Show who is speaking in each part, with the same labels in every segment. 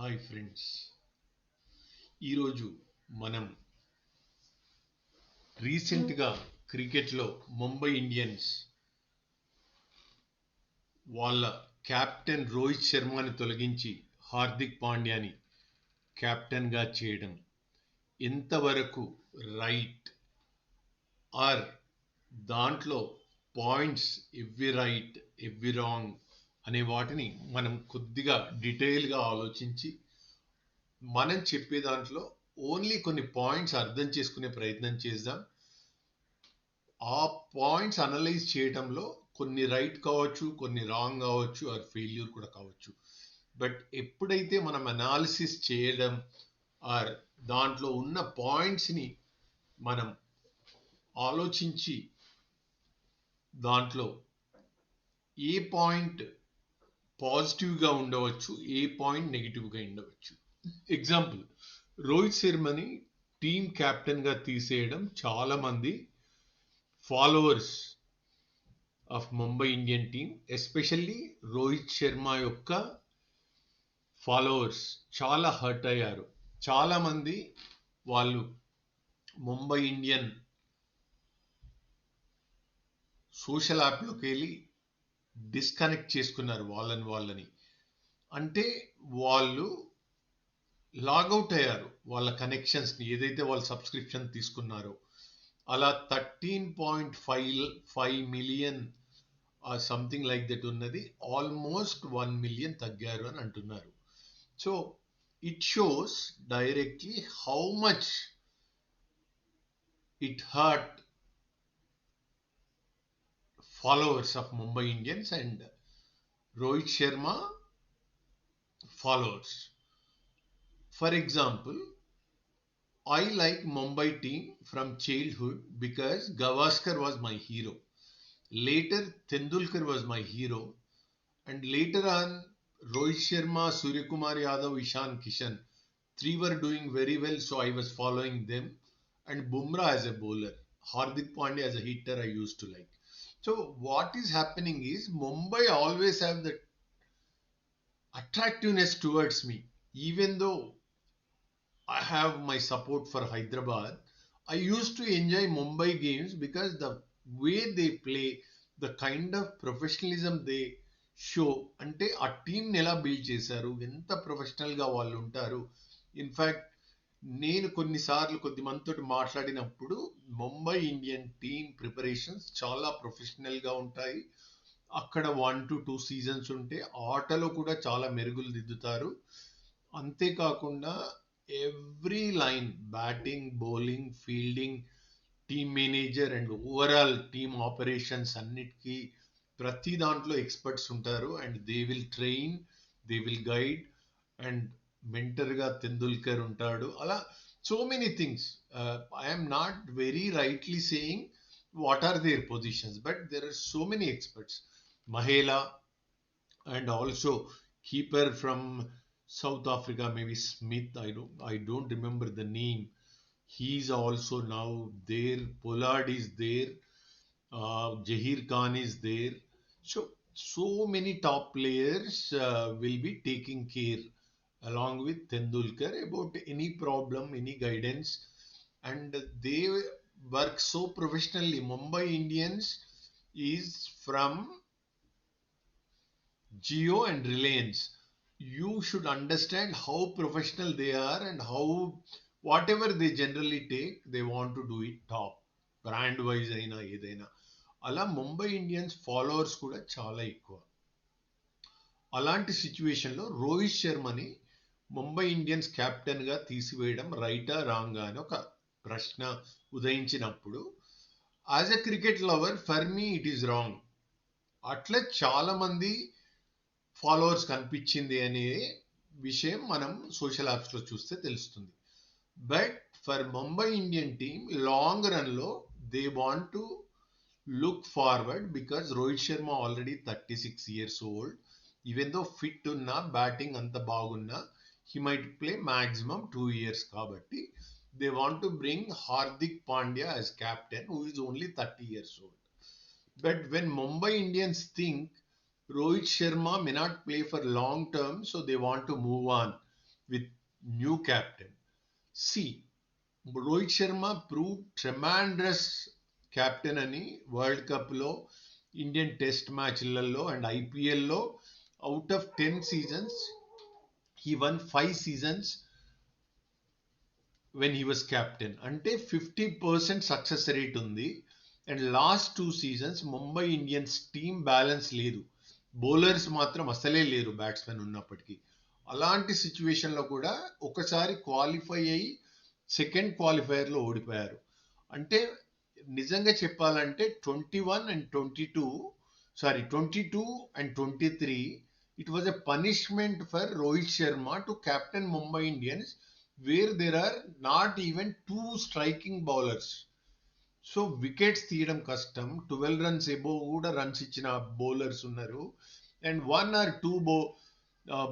Speaker 1: Hi friends. ఈరోజు మనం రీసెంట్గా క్రికెట్లో ముంబై ఇండియన్స్ వాళ్ళ కెప్టెన్ రోహిత్ శర్మని తొలగించి హార్దిక్ పాండ్యాని కెప్టెన్గా చేయడం ఎంతవరకు రైట్? ఆర్ దాంట్లో పాయింట్స్ ఎవ్వి రైట్ ఎవ్వి రాంగ్? అనే వాటిని మనం కొద్దిగా డీటెయిల్గా ఆలోచించి మనం చెప్పే దాంట్లో ఓన్లీ కొన్ని పాయింట్స్ అర్థం చేసుకునే ప్రయత్నం చేద్దాం. ఆ పాయింట్స్ అనలైజ్ చేయడంలో కొన్ని రైట్ కావచ్చు కొన్ని రాంగ్ కావచ్చు ఆర్ ఫెయిల్యూర్ కూడా కావచ్చు. బట్ ఎప్పుడైతే మనం అనాలిసిస్ చేయడం ఆర్ దాంట్లో ఉన్న పాయింట్స్ని మనం ఆలోచించి దాంట్లో ఏ పాయింట్ పాజిటివ్గా ఉండవచ్చు ఏ పాయింట్ నెగిటివ్గా ఉండవచ్చు. ఎగ్జాంపుల్ రోహిత్ శర్మని టీం కెప్టెన్గా తీసేయడం చాలామంది followers of Mumbai Indian team especially Rohit Sharma యొక్క ఫాలోవర్స్ చాలా హర్ట్ అయ్యారు. చాలామంది వాళ్ళు ముంబై ఇండియన్ సోషల్ యాప్లోకి వెళ్ళి డిస్కనెక్ట్ చేసుకున్నారు వాళ్ళని వాళ్ళని. అంటే వాళ్ళు లాగౌట్ అయ్యారు వాళ్ళ కనెక్షన్స్ని ఏదైతే వాళ్ళు సబ్స్క్రిప్షన్ తీసుకున్నారో అలా thirteen point five five million something like that ఉన్నది ఆల్మోస్ట్ వన్ మిలియన్ తగ్గారు అని అంటున్నారు. So it shows directly how much it hurt followers of Mumbai Indians and Rohit Sharma followers. For example, I like Mumbai team from childhood because Gavaskar was my hero. Later, Tendulkar was my hero. And later on, Rohit Sharma, Suryakumar Yadav, Ishan Kishan, three were doing very well, so I was following them. And Bumrah as a bowler, Hardik Pandya as a hitter, I used to like. So what is happening is Mumbai always have the attractiveness towards me. Even though I have my support for Hyderabad, I used to enjoy Mumbai games because the way they play, the kind of professionalism they show అంటే ఆ టీంని ఎలా build చేశారు ఎంత ప్రొఫెషనల్గా వాళ్ళు ఉంటారు in fact నేను కొన్నిసార్లు కొద్ది మందితోటి మాట్లాడినప్పుడు ముంబై ఇండియన్ టీమ్ ప్రిపరేషన్స్ చాలా ప్రొఫెషనల్గా ఉంటాయి. అక్కడ వన్ టు టూ సీజన్స్ ఉంటే ఆటలో కూడా చాలా మెరుగులు దిద్దుతారు. అంతేకాకుండా every line batting bowling fielding team manager and overall team operations అన్నిటికీ ప్రతి దాంట్లో ఎక్స్పర్ట్స్ ఉంటారు. And they will train they will guide and మెంటర్గా Tendulkar ఉంటాడు అలా so many things I'm not very rightly saying what are their positions but there are so many experts Mahela and also keeper from South Africa maybe Smith I don't I don't remember the name he's also now there Pollard is there Zaheer Khan is there so so many top players will be taking care along with Tendulkar about any problem, any guidance, and they work so professionally. Mumbai Indians is from Geo and Reliance. You should understand how professional they are and how whatever they generally take, they want to do it top. Brand wise అయినా ఏదైనా అలా Mumbai Indians followers కూడా చాలా ఎక్కువ అలాంటి సిచ్యువేషన్లో Rohit శర్మని Mumbai Indians కెప్టెన్గా తీసివేయడం రైటా రాంగా అని ఒక ప్రశ్న ఉదయించినప్పుడు as a cricket lover for me it is wrong. అట్లా చాలామంది ఫాలోవర్స్ కనిపించింది అనే విషయం మనం సోషల్ యాప్స్లో చూస్తే తెలుస్తుంది. But for Mumbai Indian team long రన్లో they want to look forward because Rohit Sharma already thirty six years old. Even though fit ఉన్నా బ్యాటింగ్ అంత బాగున్నా he might play maximum two years kabatti they want to bring hardik pandya as captain who is only 30 years old but when mumbai indians think rohit sharma may not play for long term so they want to move on with new captain. See, Rohit Sharma prove tremendous captain అని world కప్లో Indian test మ్యాచ్లలో and ఐపీఎల్లో out of ten seasons he one five seasons when he was captain అంటే fifty percent success rate ఉంది. And last two seasons Mumbai Indians team balance లేదు. Bowlers మాత్రం అసలే లేరు batsmen ఉన్నప్పటికీ. అలాంటి సిచ్యువేషన్లో కూడా ఒకసారి క్వాలిఫై అయ్యి సెకండ్ క్వాలిఫైయర్లో ఓడిపోయారు. అంటే నిజంగా చెప్పాలంటే twenty one and twenty two sorry twenty two and twenty three it was a punishment for Rohit Sharma to captain Mumbai Indians where there are not even two striking bowlers so wickets తీయడం కష్టం. Twelve runs above కూడా runs ఇచ్చిన bowlers ఉన్నారు. And one or two bow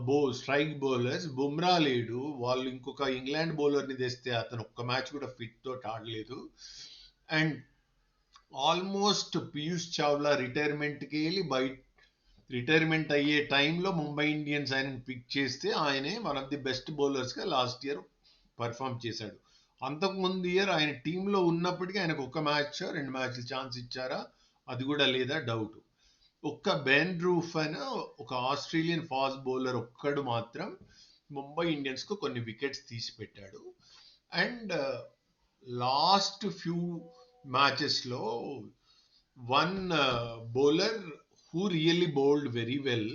Speaker 1: bow strike bowlers Bumrah లేడు. వాళ్ళు ఇంకొక England బౌలర్ని తెస్తే అతను ఒక్క మ్యాచ్ కూడా ఫిట్ తోటి ఆడలేదు. అండ్ ఆల్మోస్ట్ పీయూష్ చావ్లా రిటైర్మెంట్కి వెళ్ళి బయట రిటైర్మెంట్ అయ్యే టైంలో ముంబై ఇండియన్స్ ఆయనని పిక్ చేస్తే ఆయనే వన్ ఆఫ్ ది బెస్ట్ బౌలర్స్గా లాస్ట్ ఇయర్ పర్ఫామ్ చేశాడు. అంతకుముందు ఇయర్ ఆయన టీంలో ఉన్నప్పటికీ ఆయనకు ఒక మ్యాచ్ రెండు మ్యాచ్లు ఛాన్స్ ఇచ్చారా? అది కూడా లేదా డౌట్. ఒక్క బెన్ రూఫ్ అయిన ఒక ఆస్ట్రేలియన్ ఫాస్ట్ బౌలర్ ఒక్కడు మాత్రం ముంబై ఇండియన్స్కు కొన్ని వికెట్స్ తీసి పెట్టాడు and uh, last few మ్యాచెస్లో one uh, bowler who really bowled very well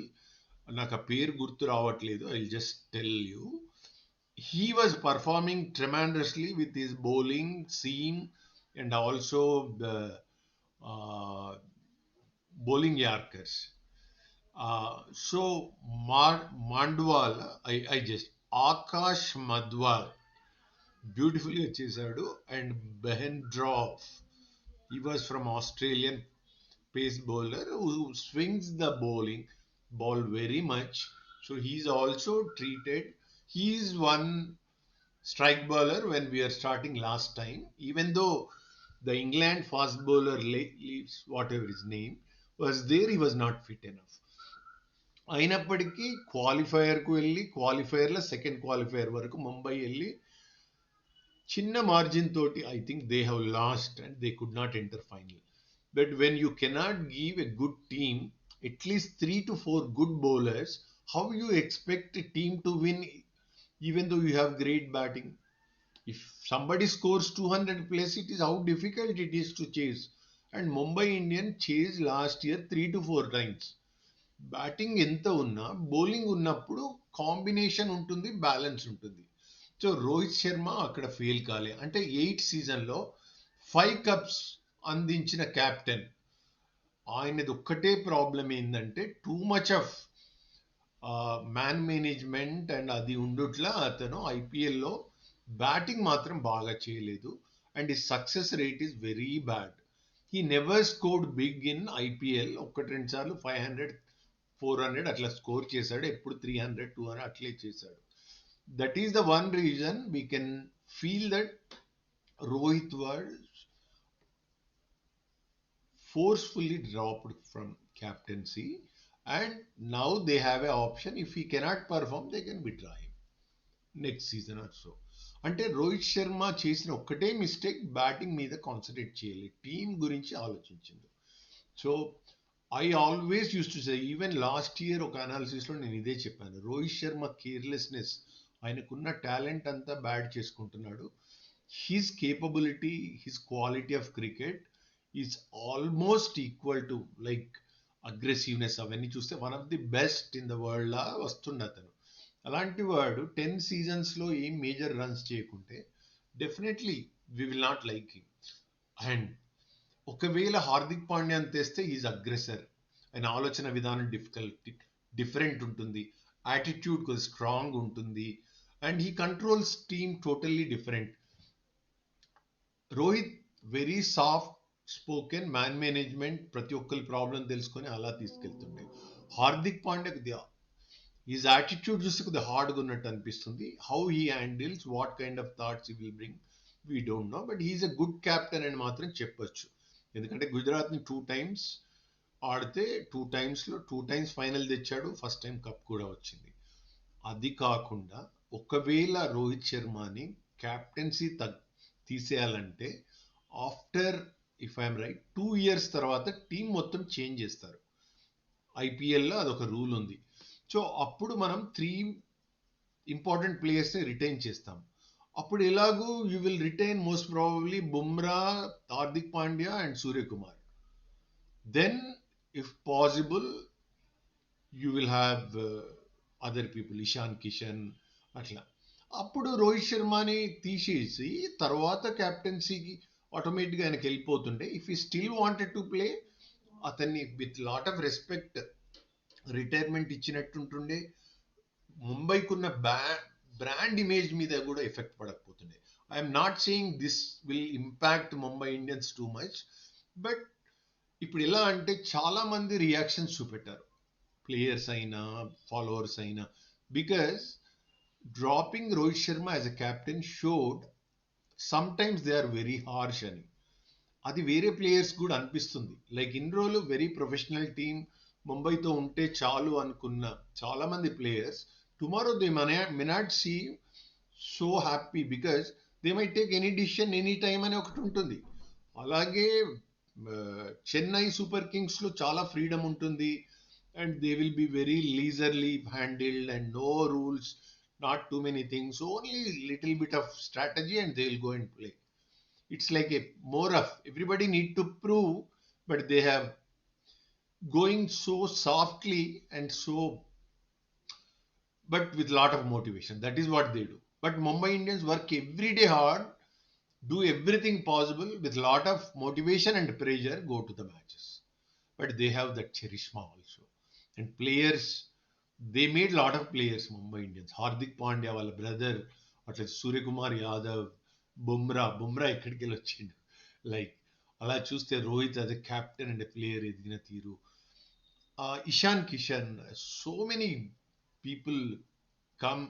Speaker 1: నాకు ఆ పేరు గుర్తు రావట్లేదు I just tell you he was performing tremendously with his bowling, seam, and also the uh, bowling Yorkers. Uh, so Mar- Mandwal, I, I just Akash Madwal beautifully వచ్చేసాడు and Behrendorff he was from Australian pace bowler who swings the bowling ball very much. So he's also treated he is one strike bowler when we are starting last time, even though the England fast bowler leaves whatever his name was there, he was not fit enough. అయినప్పటికీ క్వాలిఫైయర్కు వెళ్ళి క్వాలిఫైయర్లో second qualifier వరకు ముంబై వెళ్ళి చిన్న margin తోటి I think they have lost and they could not enter final But when you cannot give a good team at least three to four good bowlers, how you expect a team to win even though you have great batting. If somebody scores 200 plus, it is how difficult it is to chase. And Mumbai Indian chased last year three to four times. Batting ఎంత ఉన్నా bowling ఉన్నప్పుడు combination ఉంటుంది balance ఉంటుంది so Rohit Sharma అక్కడ fail కాలే అంటే eight సీజన్లో five cups అందించిన కెప్టెన్ ఆయనది ఒక్కటే ప్రాబ్లం ఏంటంటే too much of man management and అది ఉండుట్లా అతను ఐపీఎల్లో బ్యాటింగ్ మాత్రం బాగా చేయలేదు. అండ్ ఈ success rate is very bad he never scored big in IPL ఒకటి రెండు సార్లు ఫైవ్ హండ్రెడ్ ఫోర్ హండ్రెడ్ అట్లా స్కోర్ చేశాడు. ఎప్పుడు త్రీ హండ్రెడ్ టూ హండ్రెడ్ అట్లే చేశాడు. That is the one reason we can feel that Rohit world forcefully dropped from captaincy and now they have an option. If he cannot perform they can withdraw him next season or so అంటే రోహిత్ శర్మ చేసిన ఒక్కటే mistake batting మీద concentrate చేయాలి. Team గురించి ఆలోచించింది so I always use to say even last year ఒక అనాలిసిస్లో నేను ఇదే చెప్పాను. రోహిత్ శర్మ కేర్లెస్నెస్ ఆయనకున్న టాలెంట్ అంతా బ్యాడ్ చేసుకుంటున్నాడు. His capability his quality of cricket is almost equal to like aggressiveness అవన్నీ చూస్తే one of the best in the world లా వస్తుండ అతను. అలాంటి వాడు టెన్ సీజన్స్లో ఏం మేజర్ రన్స్ చేయకుంటే definitely we will not like him and ఒకవేళ హార్దిక్ పాండ్యాన్ తెస్తే ఈజ్ అగ్రెసర్ ఆయన ఆలోచన విధానం డిఫికల్ట్ డిఫరెంట్ ఉంటుంది. యాటిట్యూడ్ కొద్ది స్ట్రాంగ్ ఉంటుంది. And he controls team totally different Rohit very soft spoken man management ప్రతి ఒక్కరి ప్రాబ్లం తెలుసుకొని అలా తీసుకెళ్తుండే. హార్దిక్ పాండే ఈజ్ యాటిట్యూడ్ చూస్తే కొద్దిగా హార్డ్గా ఉన్నట్టు అనిపిస్తుంది. How he handles what kind of thoughts he will bring we don't know but he's a good captain అని మాత్రం చెప్పొచ్చు. ఎందుకంటే గుజరాత్ని టూ టైమ్స్ ఆడితే టూ టైమ్స్లో టూ టైమ్స్ ఫైనల్ తెచ్చాడు ఫస్ట్ టైం కప్ కూడా వచ్చింది. అది కాకుండా ఒకవేళ రోహిత్ శర్మని క్యాప్టెన్సీ తగ్ తీసేయాలంటే after if I'm right two years తర్వాత టీం మొత్తం చేంజ్ చేస్తారు. ఐపీఎల్లో అదొక రూల్ ఉంది. సో అప్పుడు మనం త్రీ ఇంపార్టెంట్ ప్లేయర్స్ని రిటైన్ చేస్తాం. అప్పుడు ఎలాగూ you will retain most probably Bumrah Hardik Pandya and Suryakumar then if possible you will have other people Ishan Kishan అట్లా. అప్పుడు రోహిత్ శర్మని తీసేసి తర్వాత క్యాప్టెన్సీకి ఆటోమేటిక్గా ఆయనకి వెళ్ళిపోతుండే. If he still wanted to play అతన్ని with lot of respect retirement ఇచ్చినట్టుంటుండే. ముంబైకి ఉన్న బ్రాండ్ ఇమేజ్ మీద కూడా effect పడకపోతుండే. I'm not saying this will impact Mumbai Indians too much but ఇప్పుడు ఎలా అంటే చాలా మంది రియాక్షన్స్ చూపెట్టారు. ప్లేయర్స్ అయినా ఫాలోవర్స్ అయినా. Because dropping Rohit Sharma as a captain showed some times they are very harsh అని. అది వేరే ప్లేయర్స్ కూడా అనిపిస్తుంది. లైక్ ఇన్ని రోజులు వెరీ ప్రొఫెషనల్ టీమ్ ముంబైతో ఉంటే చాలు అనుకున్న చాలా మంది ప్లేయర్స్ టుమారో దే మన may not see so happy because they may take any decision any time అని ఒకటి ఉంటుంది. అలాగే చెన్నై సూపర్ కింగ్స్లో చాలా ఫ్రీడమ్ ఉంటుంది. And they will be very leisurely handled and no rules not too many things, only little bit of strategy and they will go and play. It's like a more of everybody need to prove, but they have going so softly and so, but with lot of motivation. That is what they do. But Mumbai Indians work every day hard, do everything possible with lot of motivation and pressure, go to the matches. But they have that charisma also. And players they made lot of players mumbai Indians Hardik Pandya వాళ్ళ brother అట్లా సూర్యకుమార్ యాదవ్ బుమ్రా బుమ్రా ఎక్కడికి వెళ్ళి వచ్చిండు? Like అలా చూస్తే రోహిత్ అదే captain and player ఎదిగిన తీరు. Ishan Kishan so many people come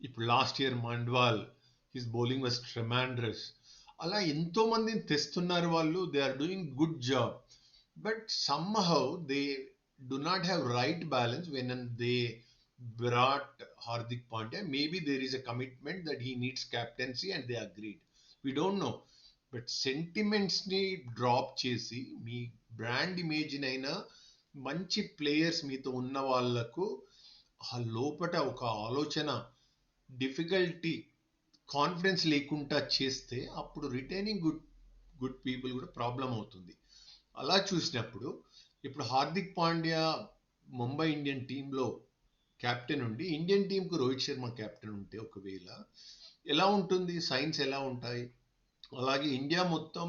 Speaker 1: ఇప్పుడు last year Madhwal his bowling was tremendous అలా ఎంతో మందిని తెస్తున్నారు వాళ్ళు. They are doing good job but some how they do not have right balance when they brought Hardik Pandya Maybe there is a commitment that he needs captaincy and they agreed. We don't know but సెంటిమెంట్స్ని drop చేసి మీ brand ఇమేజ్నైనా మంచి players మీతో ఉన్న వాళ్ళకు ఆ లోపట ఒక ఆలోచన డిఫికల్టీ కాన్ఫిడెన్స్ లేకుండా చేస్తే అప్పుడు రిటైనింగ్ గుడ్ గుడ్ పీపుల్ కూడా ప్రాబ్లం అవుతుంది. అలా చూసినప్పుడు ఇప్పుడు హార్దిక్ పాండ్యా ముంబై ఇండియన్ టీంలో కెప్టెన్ ఉండి ఇండియన్ టీంకు రోహిత్ శర్మ కెప్టెన్ ఉంటే ఒకవేళ ఎలా ఉంటుంది? సైన్స్ ఎలా ఉంటాయి? అలాగే ఇండియా మొత్తం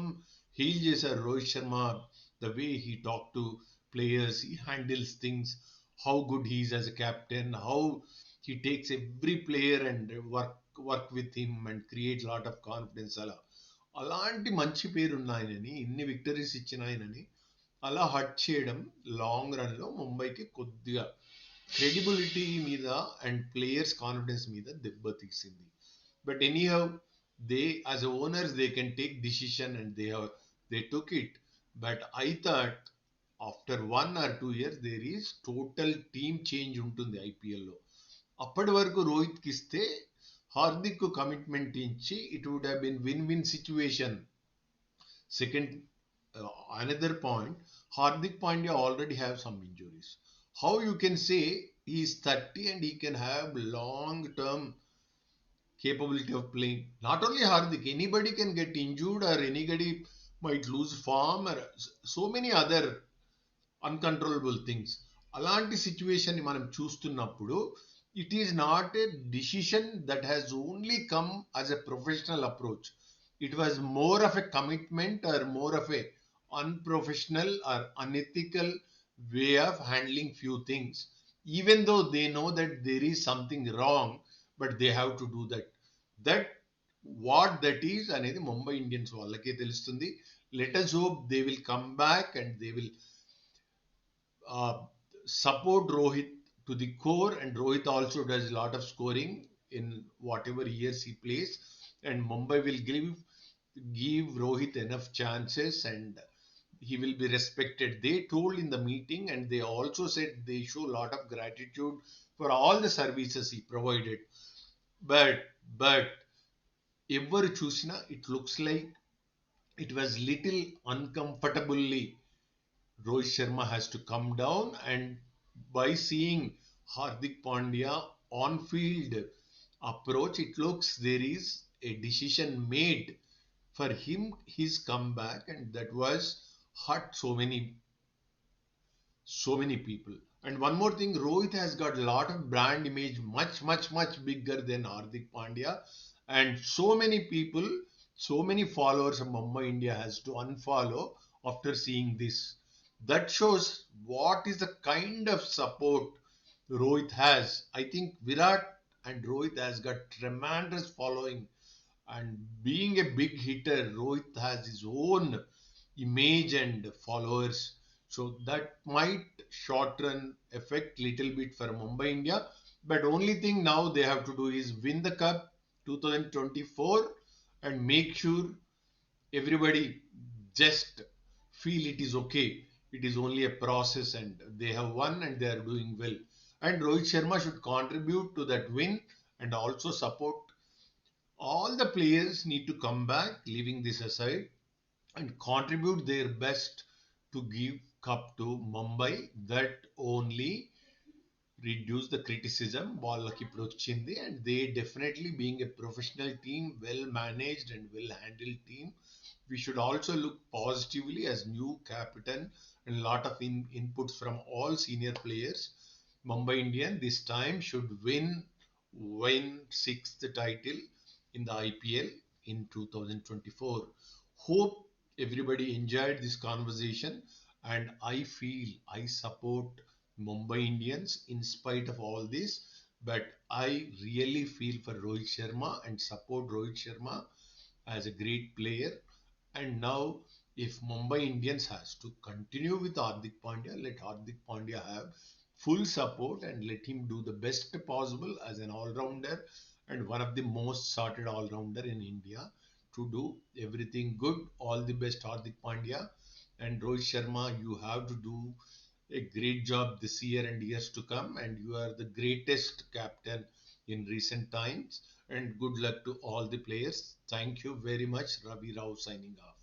Speaker 1: హీల్ చేశారు Rohit Sharma the way he talk to players he handles things how good he's as a a how he takes every player and work work with him and create lot of confidence అలా. అలాంటి మంచి పేరున్న ఆయనని ఇన్ని victories ఇచ్చిన ఆయనని అలా hot చేయడం లాంగ్ రన్లో ముంబైకి కొద్దిగా క్రెడిబిలిటీ మీద అండ్ ప్లేయర్స్ కాన్ఫిడెన్స్ మీద దెబ్బతీసింది but any how they as owners they can take decision and they they took it. But I thought after one or two years there is total team change ఉంటుంది ఐపీఎల్లో అప్పటి వరకు రోహిత్కి ఇస్తే Hardik commitment ఇచ్చి it would have been win win situation. Second Another point Hardik Pandya already have some injuries how you can say is thirty and he can have long term capability of playing. Not only Hardik, anybody can get injured or anybody might lose form or so many other uncontrollable things అలాంటి సిచ్యువేషన్ని మనం చూస్తున్నప్పుడు it is not a decision that has only come as a professional approach it was more of a commitment or more of a unprofessional or unethical way of handling few things even though they know that there is something wrong but they have to do that that what that is అనేది Mumbai Indians వాళ్ళకే తెలుస్తుంది let us hope they will come back and they will uh, support Rohit to the core, and Rohit also does a lot of scoring in whatever years he plays, and Mumbai will give give Rohit enough chances and he will be respected. They told in the meeting and they also said they show a lot of gratitude for all the services he provided. But, but, ever Chusina, it looks like it was little uncomfortably. Rohit Sharma has to come down and by seeing Hardik Pandya on field approach, it looks there is a decision made for him his comeback and that was hurt so many so many people and one more thing Rohit has got a lot of brand image much much much bigger than Hardik Pandya and so many people so many followers of Mumbai India has to unfollow after seeing this. That shows what is the kind of support Rohit has. I think Virat and Rohit has got tremendous following and being a big hitter, Rohit has his own image and followers. So that might short run affect little bit for Mumbai India. But only thing now they have to do is win the cup 2024 and make sure everybody just feel it is okay. It is only a process and they have won and they are doing well. And Rohit Sharma should contribute to that win and also support. All the players need to come back, leaving this aside, and contribute their best to give cup to Mumbai. That only reduce the criticism వాళ్ళకి ఇప్పుడు వచ్చింది and they definitely being a professional team well managed and well handle team we should also look positively as new captain and lot of in, inputs from all senior players mumbai indian this time should win win sixth title in the ipl in 2024 hope everybody enjoyed this conversation and i feel i support Mumbai Indians in spite of all this. But I really feel for Rohit Sharma and support Rohit Sharma as a great player. And now, if Mumbai Indians has to continue with Hardik Pandya, let Hardik Pandya have full support and let him do the best possible as an all-rounder and one of the most sorted all-rounder in India to do. Everything good. All the best, Hardik Pandya. And Rohit Sharma. You have to do a great job this year and years to come. And you are the greatest captain in recent times. And good luck to all the players. Thank you very much. Ravi rao signing off